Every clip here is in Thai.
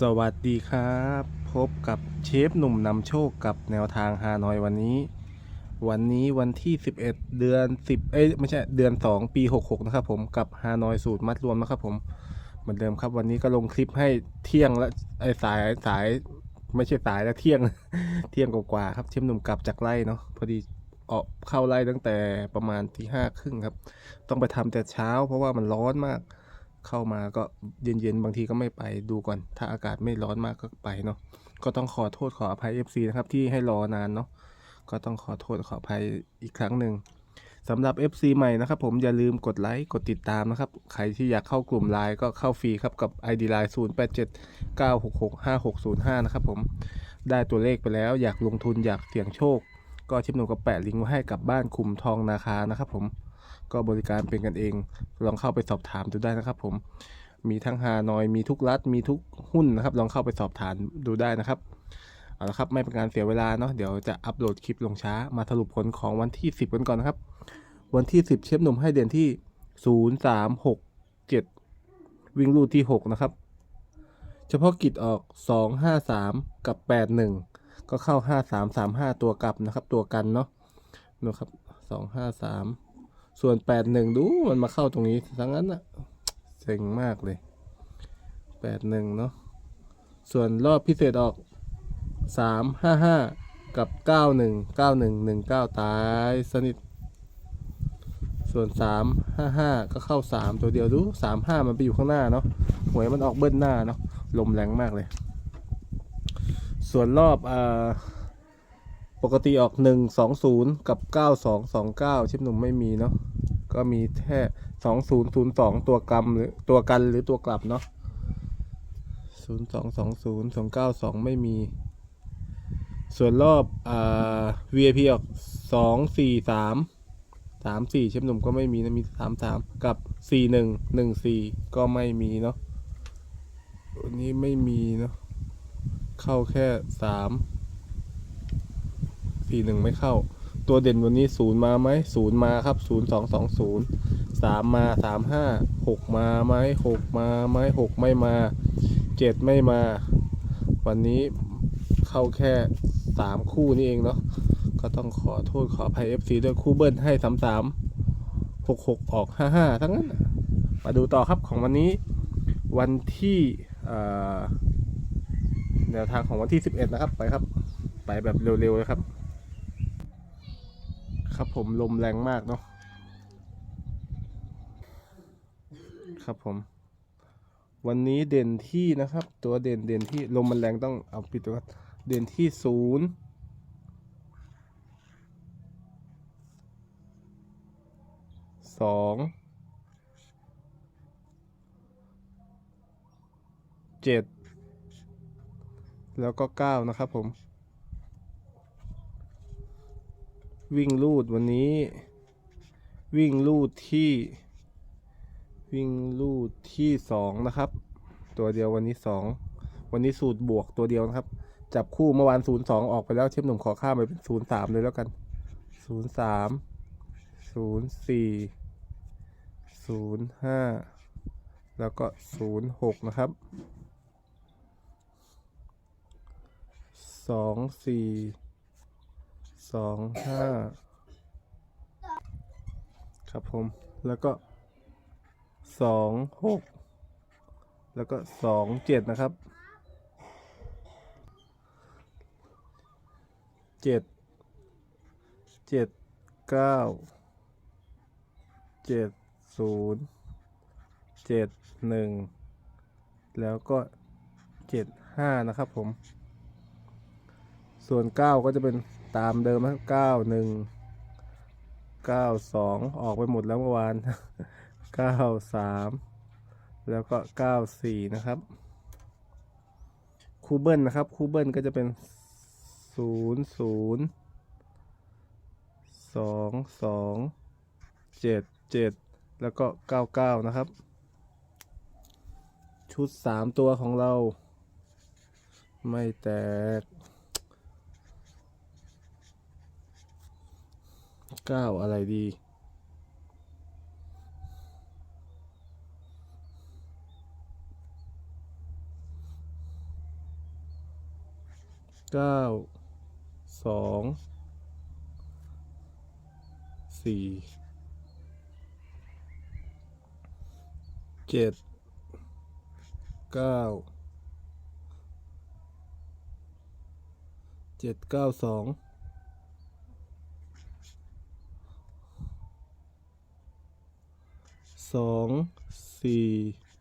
สวัสดีครับ พบกับเชฟหนุ่มนำโชคกับแนวทางฮานอยวันนี้ วันนี้วันที่ 11 เดือน 10 เอ้ยไม่ใช่เดือน 2 ปี 66 นะครับผมกับฮานอยสูตรมัดรวมนะครับผมเหมือนเดิมครับ วันนี้ก็ลงคลิปให้เที่ยงและไอสายสายไม่ใช่สายแล้วเที่ยง เที่ยงกว่าครับเชฟหนุ่มกลับจากไร่เนาะพอดีออกเข้าไร่ตั้งแต่ประมาณที่ห้าครึ่งครับ ต้องไปทำแต่เช้า เพราะว่ามันร้อนมาก เข้ามาก็เย็นๆ บางทีก็ไม่ไปดูก่อน ถ้าอากาศไม่ร้อนมากก็ไปเนาะก็ต้องขอโทษขออภัย FC นะครับที่ให้รอนานเนาะก็ต้องขอโทษขออภัยอีกครั้งหนึ่งสำหรับ FC ใหม่นะครับผมอย่าลืมกดไลค์กดติดตามนะครับ ใครที่อยากเข้ากลุ่มไลน์ก็เข้าฟรีครับกับ ID Line 0 8 7 9 6 6 5 6 0 5 นะครับผมได้ตัวเลขไปแล้วอยากลงทุนอยากเสี่ยงโชค ก็ชิปหนูก็แปะลิงก์ไว้ให้กับบ้านคุมทองนาคานะครับผม ก็บริการเป็นกันเอง ลองเข้าไปสอบถามดูได้นะครับ ผม มีทั้งฮานอยมีทุกรัฐมีทุกหุ้นนะครับ ลองเข้าไปสอบถามดูได้นะครับเอาละครับไม่เป็นการเสียเวลาเนาะเดี๋ยวจะอัปโหลดคลิปลงช้ามาสรุปผลของวันที่ 10 กันก่อนนะครับ วันที่ 10 เชฟหนุ่มให้เด่นที่ 0 3 6 7 วิ่งลูดที่ 6 นะครับ เฉพาะกิจออก 2 5 3 กับ 8 1 ก็เข้า 5 3 3 5 ตัวกลับนะครับ ตัวกันเนาะนะครับ 2 5 3 ส่วน8 1ดูมันมาเข้าตรงนี้ทั้งนั้นอะเซ็งมากเลย8 1เนาะส่วนรอบพิเศษออก3 5 5กับ9 1 9 1 1 9ตายสนิท ส่วน3 5 5ก็เข้า3ตัวเดียวดู3 5มันไปอยู่ข้างหน้าเนาะหวยมันออกเบิ้ลหน้าเนาะลมแรงมากเลย ส่วนรอบอ่า ปกติออก 1 2 0 กับ 9 2 2 9 ชิปหนุ่มไม่มีเนาะก็มีแค่2 0 0 2 ตัวกำหรือตัวกันหรือตัวกลับเนาะ0 2 2 0 2 9 2 ไม่มี ส่วนรอบอ่า VIP ออก 2 4 3 3 4 ชิปหนุ่มก็ไม่มีนะมี 3 3 กับ 4 1 1 4 ก็ไม่มีเนาะวันนี้ไม่มีเนาะเข้าแค่ 3 สี่หนึ่งไม่เข้า ตัวเด่นวันนี้ศูนย์มาไหมศูนย์มาครับศูนย์สองสองศูนย์สามมาสามห้าหกมาไหมหกมาไหมหกไม่มาเจ็ดไม่มา วันนี้เข้าแค่สามคู่นี่เองเนาะก็ต้องขอโทษขออภัย FC ด้วยคู่เบิ้ลให้สามสามหกหกออกห้าห้าทั้งนั้น มาดูต่อครับของวันนี้วันที่แนวทางของวันที่11นะครับไปครับ ไปแบบเร็วๆเลยครับ ครับผมลมแรงมากเนาะครับผม วันนี้เด่นที่นะครับ ตัวเด่นเด่นที่ลมมันแรงต้องเอาปิดตัวเด่นที่ศูนย์สองเจ็ดแล้วก็เก้านะครับผม วิ่งลูดวันนี้ วิ่งลูดที่ วิ่งลูดที่สองนะครับ ตัวเดียววันนี้สองวันนี้สูตรบวกตัวเดียวนะครับ จับคู่เมื่อวานศูนย์สองออกไปแล้วเชฟหนุ่มขอข้ามไปเป็นศูนย์สามเลยแล้วกันศูนย์สามศูนย์สี่ศูนย์ห้าแล้วก็ศูนย์หกนะครับสองสี่ สองห้าครับผม แล้วก็สองหกแล้วก็สองเจ็ดนะครับเจ็ดเจ็ดเก้าเจ็ดศูนย์เจ็ดหนึ่งแล้วก็เจ็ดห้านะครับผม ส่วน9ก็จะเป็น ตามเดิมนะครับ9 1 9 2ออกไปหมดแล้วเมื่อวาน9 3แล้วก็9 4นะครับคูเบิลนะครับคูเบิลก็จะเป็น0 0 2 2 7 7แล้วก็99นะครับ ชุด3ตัวของเรา ไม่แตก เก้าอะไรดีเก้าสองสี่เจ็ดเก้าเจ็ดเก้าสอง สองสี่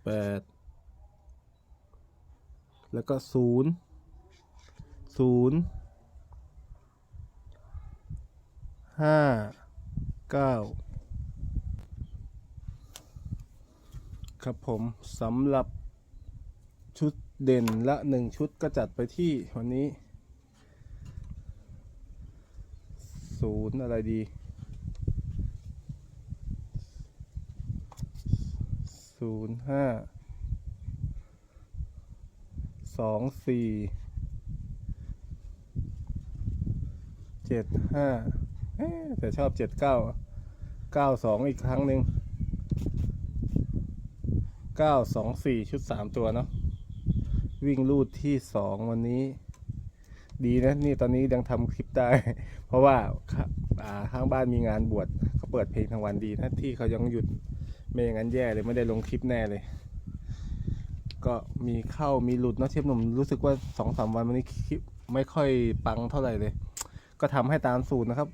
แปดแล้วก็ศูนย์ศูนย์ห้าเก้าครับผมสำหรับชุดเด่นละหนึ่งชุดก็จัดไปที่วันนี้ศูนย์อะไรดี ศูนย์ห้าสองสี่เจ็ดห้าเอ๊แต่ชอบเจ็ดเก้าเก้าสองอีกครั้งหนึ่งเก้าสองสี่ชุดสามตัวเนาะวิ่งรูดที่สองวันนี้ ดีนะนี่ตอนนี้ยังทำคลิปได้ เพราะว่าข้าอ่าข้างบ้านมีงานบวชเขาเปิดเพลงทั้งวันดีนะที่เขายังหยุด ไม่อย่างนั้นแย่เลยไม่ได้ลงคลิปแน่เลย ก็มีเข้ามีหลุดเนาะเชฟหนุ่มรู้สึกว่าสองสามวันวันนี้คลิปไม่ค่อยปังเท่าไหร่เลย ก็ทำให้ตามสูตรนะครับ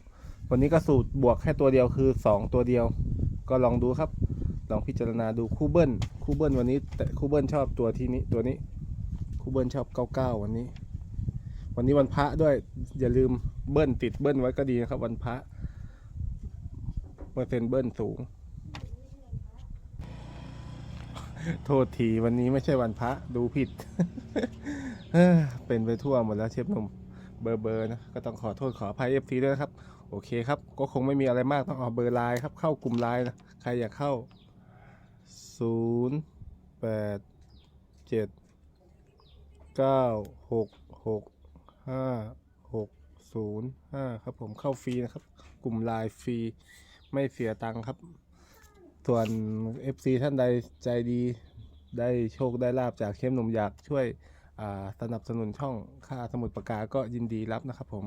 วันนี้ก็สูตรบวกแค่ตัวเดียวคือสองตัวเดียว ก็ลองดูครับ ลองพิจารณาดูคู่เบิ้ลคู่เบิ้ลวันนี้แต่คู่เบิ้ลชอบตัวที่นี้ตัวนี้คู่เบิ้ลชอบเก้าเก้าวันนี้ วันนี้วันพระด้วยอย่าลืมเบิ้ลติดเบิ้ลไว้ก็ดีนะครับ วันพระเปอร์เซ็นต์เบิ้ลสูง โทษทีวันนี้ไม่ใช่วันพระดูผิด เป็นไปทั่วหมดแล้วเชฟหนุ่มเบอร์เบอร์นะก็ต้องขอโทษขออภัยเอฟซีด้วยนะครับ โอเคครับ ก็คงไม่มีอะไรมากต้องเอาเบอร์ไลน์ครับ เข้ากลุ่มไลน์นะ ใครอยากเข้าศูนย์แปดเจ็ดเก้าหกหกห้าหกศูนย์ห้าครับผมเข้าฟรีนะครับ กลุ่มไลน์ฟรี ไม่เสียตังค์ครับ ส่วน FC ท่านใดใจดีได้โชคได้ลาบจากเข้มหนุ่มอยากช่วยสนับสนุนช่องค่าสมุดปากกาก็ยินดีรับนะครับผม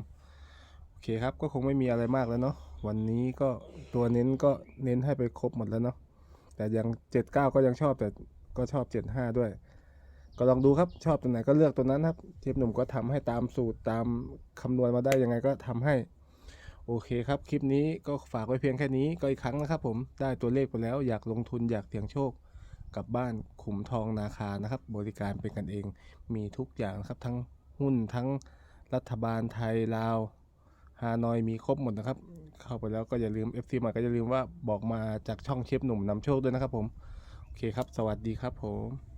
โอเคครับก็คงไม่มีอะไรมากแล้วเนาะวันนี้ก็ตัวเน้นก็เน้นให้ไปครบหมดแล้วเนาะแต่ยังเจ็ดเก้าก็ยังชอบแต่ก็ชอบเจ็ดห้าด้วย ก็ลองดูครับชอบตัวไหนก็เลือกตัวนั้นครับเทปหนุ่มก็ทำให้ตามสูตรตามคำนวณมาได้ยังไงก็ทำให้ โอเคครับ คลิปนี้ก็ฝากไว้เพียงแค่นี้ก็อีกครั้งนะครับผมได้ตัวเลขไปแล้วอยากลงทุนอยากเสี่ยงโชคกลับบ้านขุมทองนาคานะครับ บริการเป็นกันเองมีทุกอย่างนะครับ ทั้งหุ้นทั้งรัฐบาลไทยลาวฮานอยมีครบหมดนะครับ เข้าไปแล้วก็อย่าลืม FC มาก็อย่าลืมว่าบอกมาจากช่องเชฟหนุ่มนำโชคด้วยนะครับผม โอเคครับ สวัสดีครับผม